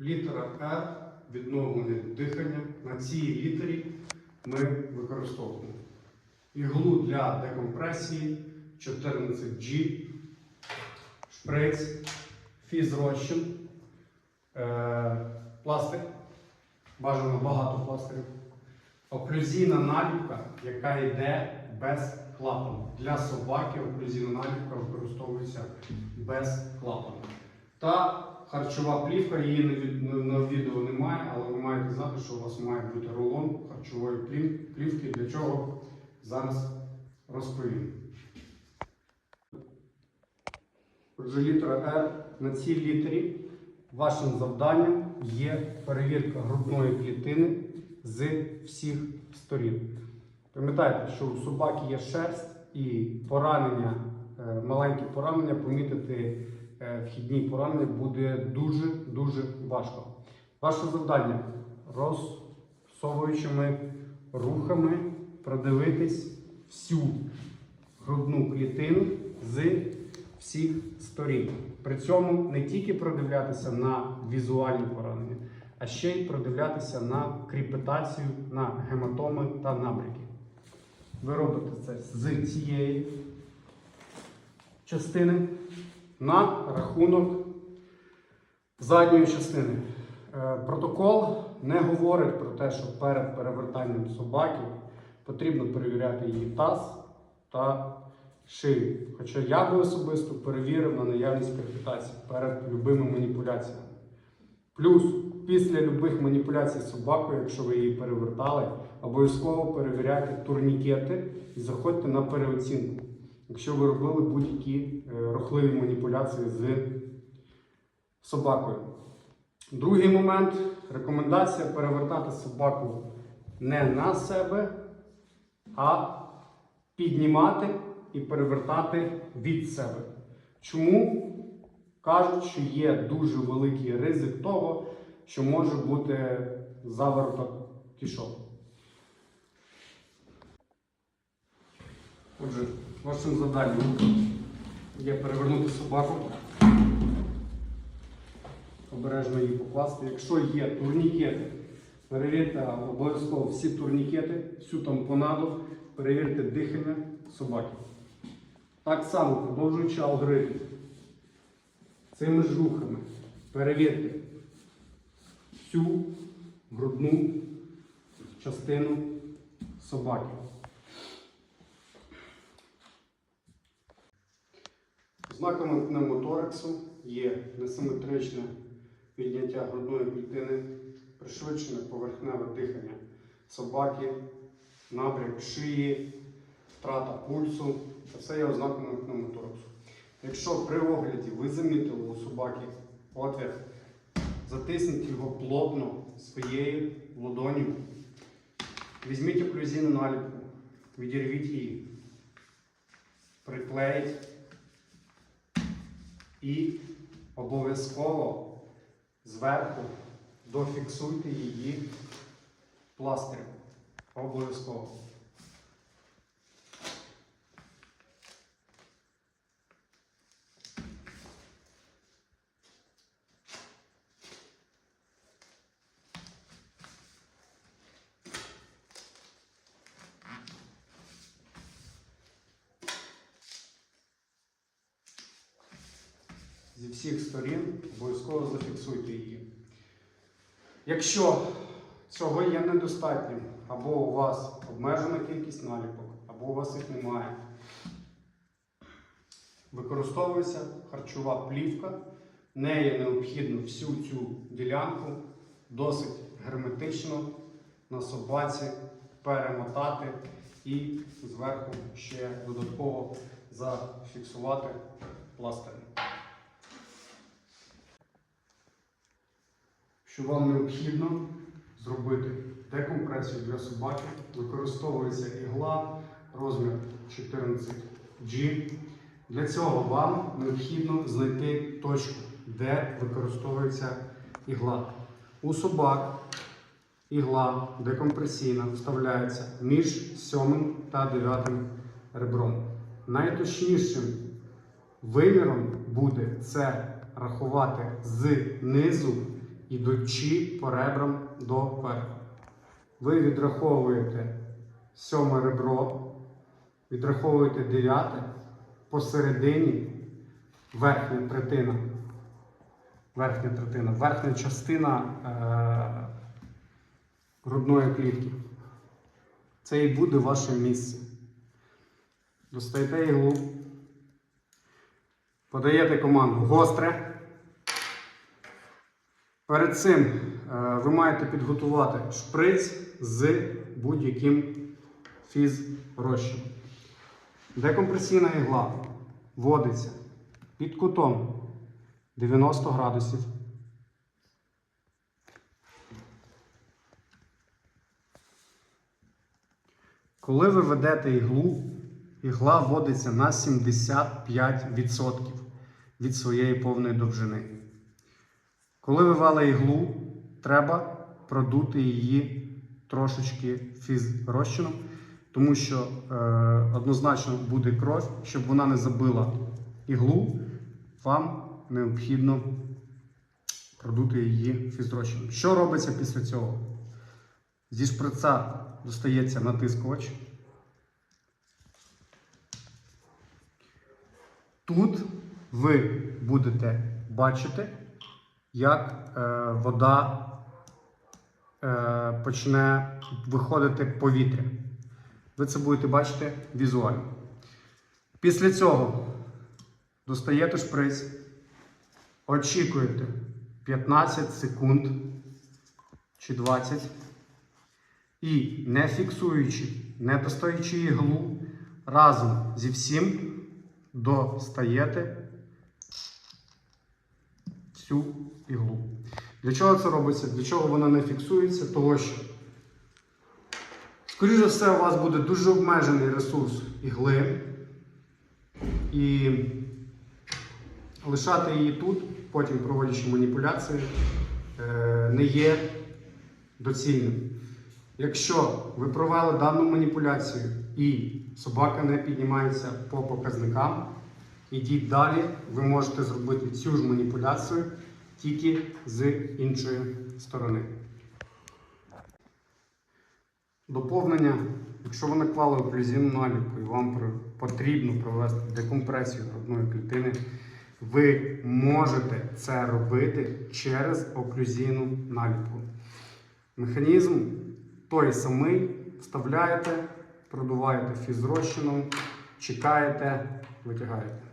Літера R відновлення дихання. На цій літері ми використовуємо іглу для декомпресії 14G, шприц, фізрозчин, е, пластир, бажано багато пластирів, оклюзійна наліпка, яка йде без клапану. Для собаки оклюзійна наліпка використовується без клапану. Та харчова плівка, її на, від- на- на відео немає, але ви маєте знати, що у вас має бути рулон харчової плівки. Для чого зараз розповім. Отже, літера R. На цій літері вашим завданням є перевірка грудної клітини з всіх сторін. Пам'ятайте, що у собаки є шерсть і поранення, е, маленькі поранення, помітити вхідні поранення буде дуже-дуже важко. Ваше завдання розсовуючими рухами продивитись всю грудну клітину з всіх сторін. При цьому не тільки продивлятися на візуальні поранення, а ще й продивлятися на кріпетацію, на гематоми та набряки. Ви робите це з цієї частини на рахунок задньої частини. Е, Протокол не говорить про те, що перед перевертанням собаки потрібно перевіряти її таз та шию. Хоча я би особисто перевірив на наявність крепітації перед любими маніпуляціями. Плюс після любих маніпуляцій з собакою, якщо ви її перевертали, обов'язково перевіряйте турнікети і заходьте на переоцінку, якщо ви робили будь-які е, рухливі маніпуляції з собакою. Другий момент рекомендація перевертати собаку не на себе, а піднімати і перевертати від себе. Чому? Кажуть, що є дуже великий ризик того, що може бути завороток кишок. Отже, вашим завданням є перевернути собаку, обережно її покласти. Якщо є турнікети, перевірте обов'язково всі турнікети, всю тампонаду, перевірте дихання собаки. Так само, продовжуючи алгоритм, цими ж рухами перевірте всю грудну частину собаки. Знаками пневмоторексу є несиметричне підняття грудної клітини, пришвидшене поверхневе дихання собаки, набряк шиї, втрата пульсу. Це все є ознаками пневмоторексу. Якщо при огляді ви замітили у собаки отвір, затисніть його плотно своєю ладонью. Візьміть оклюзійну наліпку, відірвіть її, приклеїть і обов'язково зверху дофіксуйте її пластирем. Обов'язково. Зі всіх сторін обов'язково зафіксуйте її. Якщо цього є недостатньо, або у вас обмежена кількість наліпок, або у вас їх немає, використовується харчова плівка, нею необхідно всю цю ділянку досить герметично на собаці перемотати і зверху ще додатково зафіксувати пластирем. Що вам необхідно зробити декомпресію для собаки, використовується ігла розмір 14G. Для цього вам необхідно знайти точку, де використовується ігла. У собак ігла декомпресійна вставляється між 7 та 9 ребром. Найточнішим виміром буде це рахувати з низу ідучи по ребрам до верху. Ви відраховуєте сьоме ребро, відраховуєте дев'яте, посередині верхня третина. Верхня третина, верхня частина е- грудної клітки. Це і буде ваше місце. Достаєте іглу, подаєте команду гостре. Перед цим е, ви маєте підготувати шприц з будь-яким фізрозчином. Декомпресійна ігла вводиться під кутом 90 градусів. Коли ви ведете іглу, ігла вводиться на 75% від своєї повної довжини. Коли ви вели іглу, треба продути її трошечки фізрозчином, тому що е, однозначно буде кров, щоб вона не забила іглу, вам необхідно продути її фізрозчином. Що робиться після цього? Зі шприца достається натискувач. Тут ви будете бачити, як е, вода е, почне виходити повітря. Ви це будете бачити візуально. Після цього достаєте шприц, очікуєте 15 секунд чи 20 і не фіксуючи, не достаючи іглу, разом зі всім достаєте всю іглу. Для чого це робиться? Для чого вона не фіксується? Того що, скоріш за все, у вас буде дуже обмежений ресурс ігли. І лишати її тут, потім проводячи маніпуляції, е, не є доцільним. Якщо ви провели дану маніпуляцію і собака не піднімається по показникам, ідіть далі, ви можете зробити цю ж маніпуляцію тільки з іншої сторони. Доповнення. Якщо ви наклали оклюзійну наліпку і вам потрібно провести декомпресію грудної клітини, ви можете це робити через оклюзійну наліпку. Механізм той самий, вставляєте, продуваєте фізрозчином, чекаєте, витягаєте.